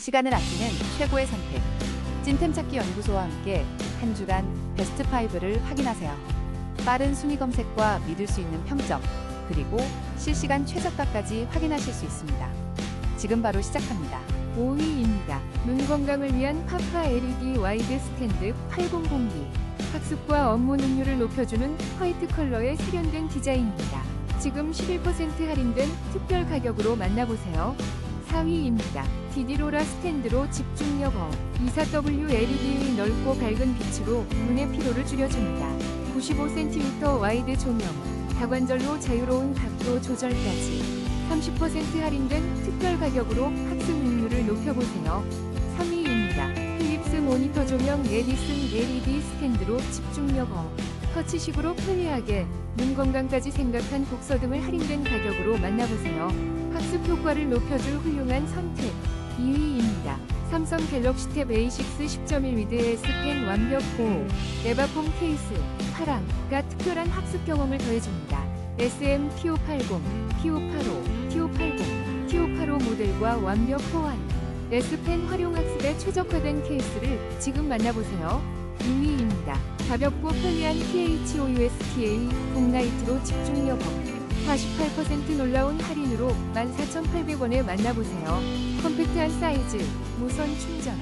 시간을 아끼는 최고의 선택. 찐템 찾기 연구소와 함께 한 주간 베스트 5를 확인하세요. 빠른 순위 검색과 믿을 수 있는 평점, 그리고 실시간 최저가까지 확인하실 수 있습니다. 지금 바로 시작합니다. 5위입니다. 눈 건강을 위한 파파 LED 와이드 스탠드 800D. 학습과 업무 능률을 높여주는 화이트 컬러의 세련된 디자인입니다. 지금 11% 할인된 특별 가격으로 만나보세요. 4위입니다. 디디로라 스탠드로 집중력 업. 24W LED의 넓고 밝은 빛으로 눈의 피로를 줄여줍니다. 95cm 와이드 조명. 다관절로 자유로운 각도 조절까지. 30% 할인된 특별 가격으로 학습 능률을 높여보세요. 3위입니다. 필립스 모니터 조명 에디슨 LED 스탠드로 집중력 업. 터치식으로 편리하게 눈 건강까지 생각한 독서 등을 할인된 가격으로 만나보세요. 학습 효과를 높여줄 훌륭한 선택. 2위입니다. 삼성 갤럭시 탭 A6 10.1 위드 S펜 완벽 보호. 레바폼 케이스, 파랑가 특별한 학습 경험을 더해줍니다. SM T580, T585, T580, T585 모델과 완벽 호환. S펜 활용 학습에 최적화된 케이스를 지금 만나보세요. 2위입니다. 가볍고 편리한 THOUSTA 동라이트로 집중력 업. 48% 놀라운 할인으로 14,800원에 만나보세요. 컴팩트한 사이즈, 무선 충전,